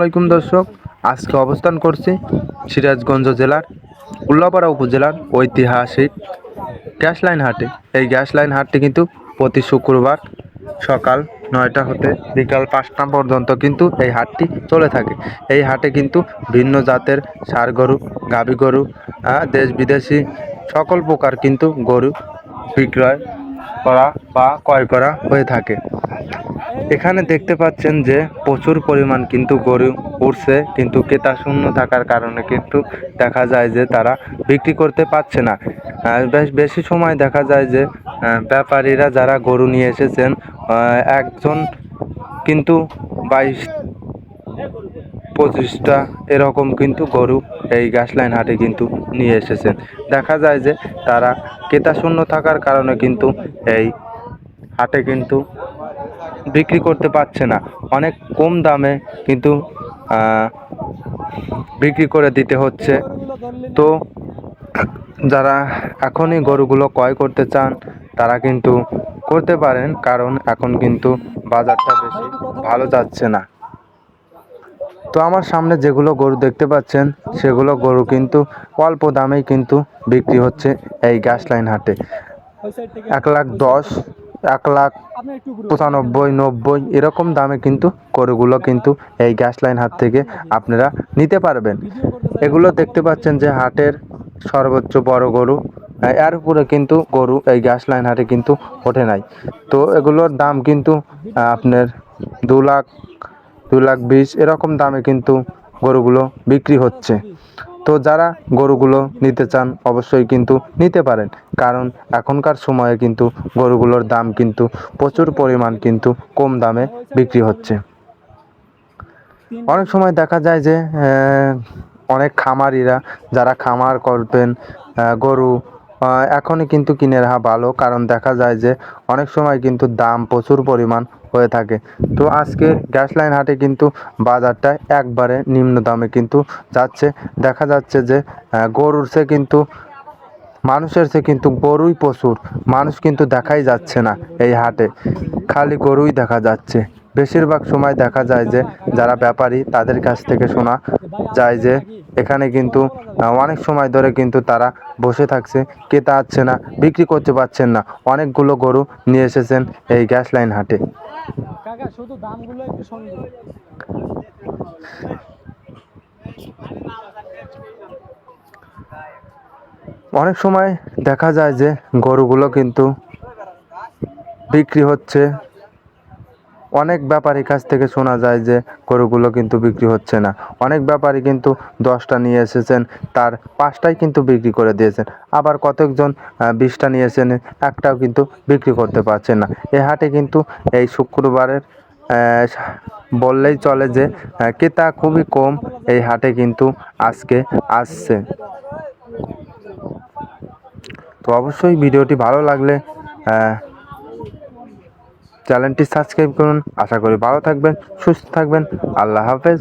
আলাইকুম দর্শক, আজকে অবস্থান করছি সিরাজগঞ্জ জেলার উল্লাপাড়া উপজেলার ঐতিহাসিক গ্যাস লাইন হাটে। এই গ্যাস লাইন হাটটি কিন্তু প্রতি শুক্রবার সকাল নয়টা হতে বিকাল পাঁচটা পর্যন্ত কিন্তু এই হাটটি চলে থাকে। এই হাটে কিন্তু ভিন্ন জাতের ষাড় গরু গাভী গরু দেশ বিদেশি সকল প্রকার কিন্তু গরু বিক্রয় করা বা ক্রয় করা হয়ে থাকে। এখানে দেখতে পাচ্ছেন যে প্রচুর পরিমাণ কিন্তু গরু উঠছে কিন্তু ক্রেতা শূন্য থাকার কারণে কিন্তু দেখা যায় যে তারা বিক্রি করতে পারছে না। বেশ, বেশি সময় দেখা যায় যে ব্যাপারীরা যারা গরু নিয়ে এসেছেন একজন কিন্তু বাইশ পঁচিশটা এরকম কিন্তু গরু এই গ্যাস লাইন হাটে কিন্তু নিয়ে এসেছেন। দেখা যায় যে তারা ক্রেতা শূন্য থাকার কারণে কিন্তু এই হাটে কিন্তু বিক্রি করতে পারছে না। অনেক কম দামে কিন্তু বিক্রি করে দিতে হচ্ছে। তো যারা এখনই গরুগুলো ক্রয় করতে চান, তারা কিন্তু করতে পারেন, কারণ এখন কিন্তু বাজারটা বেশি ভালো যাচ্ছে না। তো আমার সামনে যেগুলো গরু দেখতে পাচ্ছেন, সেগুলো গরু কিন্তু অল্প দামেই কিন্তু বিক্রি হচ্ছে এই গ্যাস লাইন হাটে। এক লাখ দশ, এক লাখ পঁচানব্বই, নব্বই এরকম দামে কিন্তু গরুগুলো কিন্তু এই গ্যাস লাইন হাট থেকে আপনারা নিতে পারবেন। এগুলো দেখতে পাচ্ছেন যে হাটের সর্বোচ্চ বড় গরু এর উপরে কিন্তু গরু এই গ্যাস লাইন হাটে কিন্তু ওঠে নাই। তো এগুলোর দাম কিন্তু আপনার দু লাখ দু লাখ বিশ, এরকম দামে কিন্তু গরুগুলো বিক্রি হচ্ছে। তো যারা গরুগুলো নিতে চান, অবশ্যই কিন্তু নিতে পারেন। কারণ এখনকার সময়ে কিন্তু গরুগুলোর দাম কিন্তু প্রচুর পরিমাণ কিন্তু কম দামে বিক্রি হচ্ছে। অনেক সময় দেখা যায় যে অনেক খামারিরা যারা খামার করবেন গরু এখনই কিন্তু কিনে রাখা ভালো। কারণ দেখা যায় যে, অনেক সময় কিন্তু দাম প্রচুর পরিমাণ হয়ে থাকে। তো আজকে গ্যাস লাইন হাটে কিন্তু বাজারটা একবারে নিম্ন দামে কিন্তু যাচ্ছে। দেখা যাচ্ছে যে গরুর সে কিন্তু, মানুষের সে কিন্তু গরুই প্রচুর। মানুষ কিন্তু দেখাই যাচ্ছে না এই হাটে। খালি গরুই দেখা যাচ্ছে। বেশিরভাগ সময় দেখা যায় যে, যারা ব্যাপারী, তাদের কাছ থেকে শোনা যায় যে, এখানে কিন্তু অনেক সময় ধরে কিন্তু তারা বসে থাকছে। কেতা আসছে না, বিক্রি করতে পারছেন না। অনেকগুলো গরু নিয়ে এসেছেন এই গ্যাস লাইন হাটে। কাকা শুধু দামগুলো একটু সঙ্গে অনেক সময় দেখা যায় যে গরুগুলো কিন্তু বিক্রি হচ্ছে। অনেক ব্যাপারীর কাছ থেকে শোনা যায় যে গরুগুলো কিন্তু বিক্রি হচ্ছে না। অনেক ব্যাপারী কিন্তু দশটা নিয়ে এসেছেন, তার পাঁচটাই কিন্তু বিক্রি করে দিয়েছেন। আবার কতকজন বিশটা নিয়ে একটাও কিন্তু বিক্রি করতে পারছেন না। এ হাটে কিন্তু এই শুক্রবারের বললেই চলে যে ক্রেতা খুবই কম এই হাটে কিন্তু আজকে আসছে। তো অবশ্যই ভিডিওটি ভালো লাগলে চ্যানেলটি সাবস্ক্রাইব করুন। আশা করি ভালো থাকবেন সুস্থ থাকবেন। আল্লাহ হাফেজ।